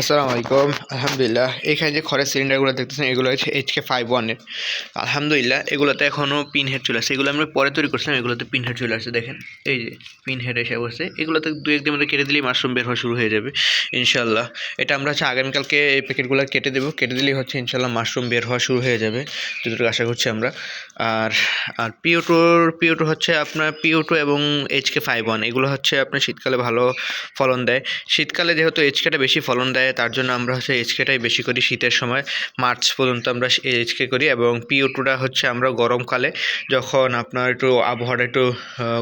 আসসালামু আলাইকুম, আলহামদুলিল্লাহ। এখানে যে খড়ের সিলিন্ডারগুলো দেখতেছেন, এগুলো হচ্ছে এইচকে ফাইভ ওয়ানের আলহামদুলিল্লাহ, এগুলোতে এখনও পিন হেড চলে আসছে এগুলো আমরা পরে তৈরি করছিলাম, এগুলোতে পিন হেড চলে আসছে দেখেন। এই যে পিন হেড এসে বসছে এগুলোতে দু একদিন মধ্যে কেটে দিলেই মাশরুম বের হওয়া শুরু হয়ে যাবে ইনশাল্লাহ এটা আমরা হচ্ছে আগামীকালকে এই প্যাকেটগুলো কেটে দেবো। কেটে দিলেই হচ্ছে ইনশাল্লাহ মাশরুম বের হওয়া শুরু হয়ে যাবে। যতটুকু আশা করছি আমরা। আর আর পিও টুর পিও টু হচ্ছে আপনার পিও টু এবং এইচকে ফাইভ ওয়ান এগুলো হচ্ছে আপনার শীতকালে ভালো ফলন দেয়। শীতকালে যেহেতু এইচকেটা বেশি ফলন দেয় তার জন্য আমরা হচ্ছে এইচকেটাই বেশি করি শীতের সময়। মার্চ পর্যন্ত আমরা এইচকে করি এবং পিও টুটা হচ্ছে আমরা গরমকালে যখন আপনার একটু আবহাওয়াটা একটু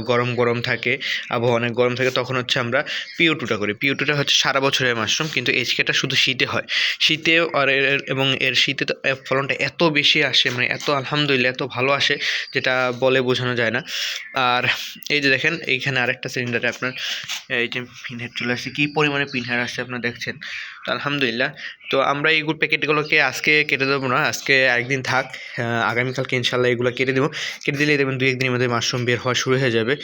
গরম গরম থাকে, আবহাওয়া অনেক গরম থাকে, তখন হচ্ছে আমরা পিও টুটা করি। পিও টুটা হচ্ছে সারা বছরের মাশরুম, কিন্তু এইচকেটা শুধু শীতে হয়। শীতে আর এর- এবং এর শীতে তো ফলনটা এত বেশি আসে মানে এত আলহামদুলিল্লাহ এত ভালো আসে, যেটা বলে বোঝানো যায় না। আর এই যে দেখেন, এইখানে আরেকটা সিলিন্ডারে আপনার এই যে পিনহেড চলে আসছে, কী পরিমাণে পিনহেড আসছে আপনারা দেখছেন? তো আলহামদুলিল্লাহ। তো আমরা এই প্যাকেটগুলোকে আজকে কেটে দেবো না, আজকে একদিন থাক আগামীকালকে ইনশাল্লাহ এগুলো কেটে দেবো। কেটে দিলেই দেখবেন দুই একদিনের মধ্যে মাশরুম বের হওয়া শুরু হয়ে যাবে।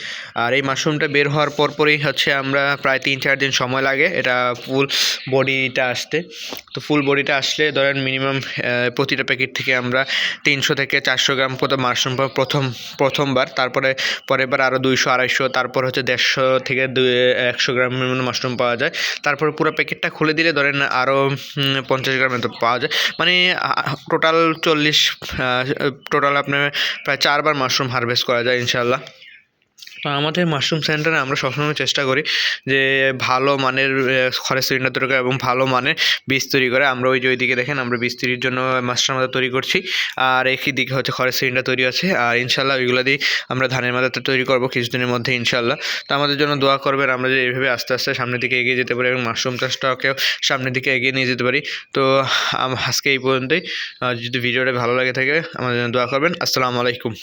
আর এই মাশরুমটা বের হওয়ার পর পরই হচ্ছে আমরা প্রায় তিন চার দিন সময় লাগে, এটা ফুল বডিটা আসতে। তো ফুল বডিটা আসলে ধরেন মিনিমাম প্রতিটা প্যাকেট থেকে আমরা তিনশো থেকে চারশো গ্রাম কত মাশরুম প্রথম, প্রথমবার। তারপরে পরের বার আরও দুইশো, আড়াইশো, তারপর হচ্ছে দেড়শো থেকে দুই গ্রামের মতো মাশরুম পাওয়া যায়। তারপর পুরো প্যাকেটটা খুলে দিলে ধরেন আরও পঞ্চাশ গ্রাম মতো পাওয়া যায়। মানে টোটাল চল্লিশ টোটাল আপনার প্রায় চারবার মাশরুম হারভেস্ট করা যায় ইনশাল্লাহ তো আমাদের মাশরুম সেন্টারে আমরা সবসময় চেষ্টা করি যে ভালো মানের খড়ের সিলিন্ডার তৈরি করে এবং ভালো মানের বীজ তৈরি করে। আমরা ওই যে ওইদিকে দেখেন, আমরা বীজ তৈরির জন্য মাশরুম মাদা তৈরি করছি। আর একই দিকে হচ্ছে খড়ের সিলিন্ডার তৈরি আছে। আর ইনশাল্লাহ ওইগুলো দিয়ে আমরা ধানের মাদাটা তৈরি করব কিছুদিনের মধ্যে ইনশাল্লাহ তো আমাদের জন্য দোয়া করবেন, আমরা যে এইভাবে আস্তে আস্তে সামনের দিকে এগিয়ে যেতে পারি এবং মাশরুম চাষটাকেও সামনের দিকে এগিয়ে নিয়ে যেতে পারি। তো আজকে এই পর্যন্তই। যদি ভিডিওটা ভালো লাগে থাকে, আমাদের জন্য দোয়া করবেন। আসসালামু আলাইকুম।